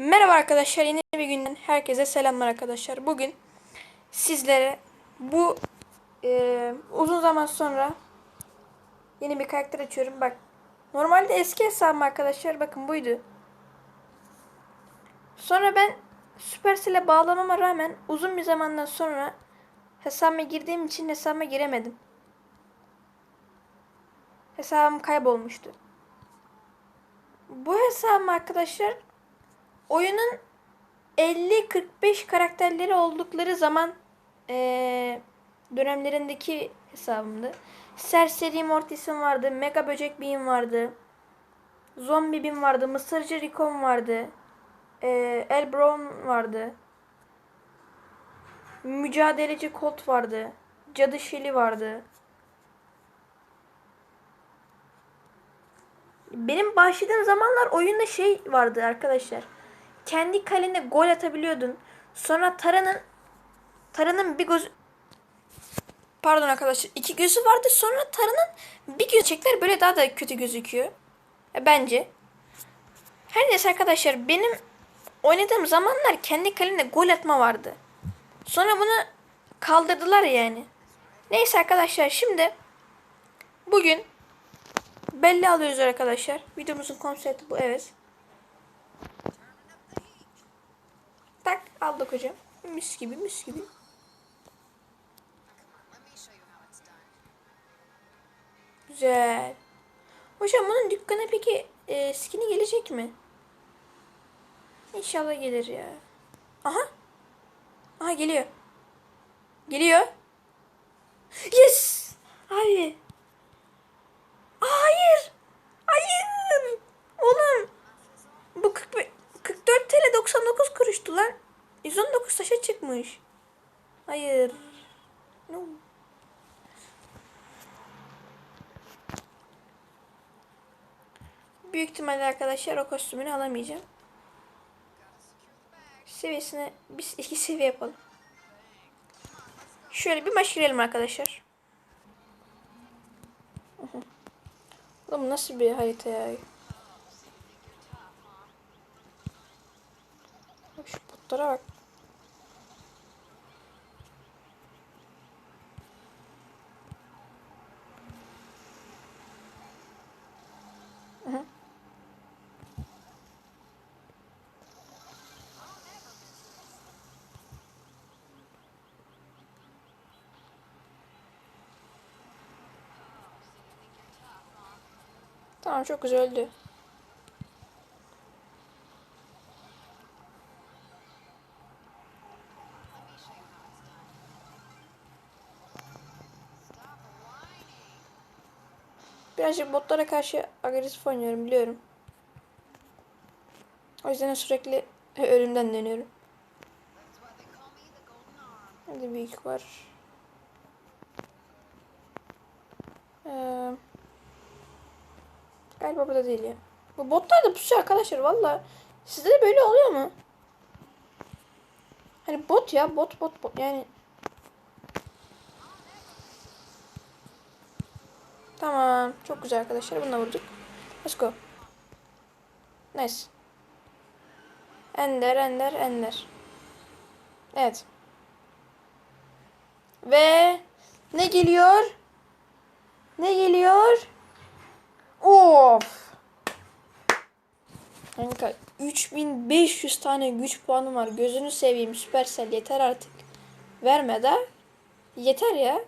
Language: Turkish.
Merhaba arkadaşlar yeni bir günden herkese selamlar arkadaşlar. Bugün sizlere bu e, uzun zaman sonra yeni bir karakter açıyorum. Bak normalde eski hesabım arkadaşlar bakın buydu. Sonra ben Supercell'e bağlamama rağmen uzun bir zamandan sonra hesabıma girdiğim için hesabıma giremedim. Hesabım kaybolmuştu. Bu hesabım arkadaşlar oyunun 50-45 karakterleri oldukları zaman eee, dönemlerindeki hesabımdı. Serseri Mortis'im vardı, Mega Böcek Bey'im vardı, Zombi Bim vardı, Mısırcı Rickon vardı, eee El Brown vardı, Mücadeleci Colt vardı, Cadı Şeli vardı. Benim başladığım zamanlar oyunda şey vardı arkadaşlar. Kendi kalene gol atabiliyordun. Sonra Tara'nın Tara'nın bir göz Pardon arkadaşlar. iki gözü vardı. Sonra Tara'nın bir göz çekler böyle daha da kötü gözüküyor. E, bence. Her neyse arkadaşlar benim oynadığım zamanlar kendi kalene gol atma vardı. Sonra bunu kaldırdılar yani. Neyse arkadaşlar şimdi bugün belli alıyoruz arkadaşlar. Videomuzun konsepti bu evet. Hocam. Mis gibi mis gibi. Güzel. Hocam bunun dükkana peki e, skin'i gelecek mi? İnşallah gelir ya. Aha. Aha geliyor. Geliyor. Yes. Hayır. Hayır. 119 taşa çıkmış. Hayır. No. Büyük ihtimalle arkadaşlar o kostümünü alamayacağım. Seviyesine biz iki seviye yapalım. Şöyle bir maç girelim arkadaşlar. Oğlum nasıl bir harita ya? Şu botlara bak. Tamam çok güzel. Birazcık botlara karşı agresif oynuyorum biliyorum. O yüzden sürekli ölümden dönüyorum. Hadi büyük var. Ee, galiba burada değil ya. Bu botlar da pusuyor arkadaşlar valla. Sizde de böyle oluyor mu? Hani bot ya bot bot bot yani. Tamam. Çok güzel arkadaşlar. Bunu da vurduk. Let's go. Nice. Ender, ender, ender. Evet. Ve ne geliyor? Ne geliyor? Of. Kanka 3500 tane güç puanım var. Gözünü seveyim Supercell yeter artık. Verme de. Yeter ya.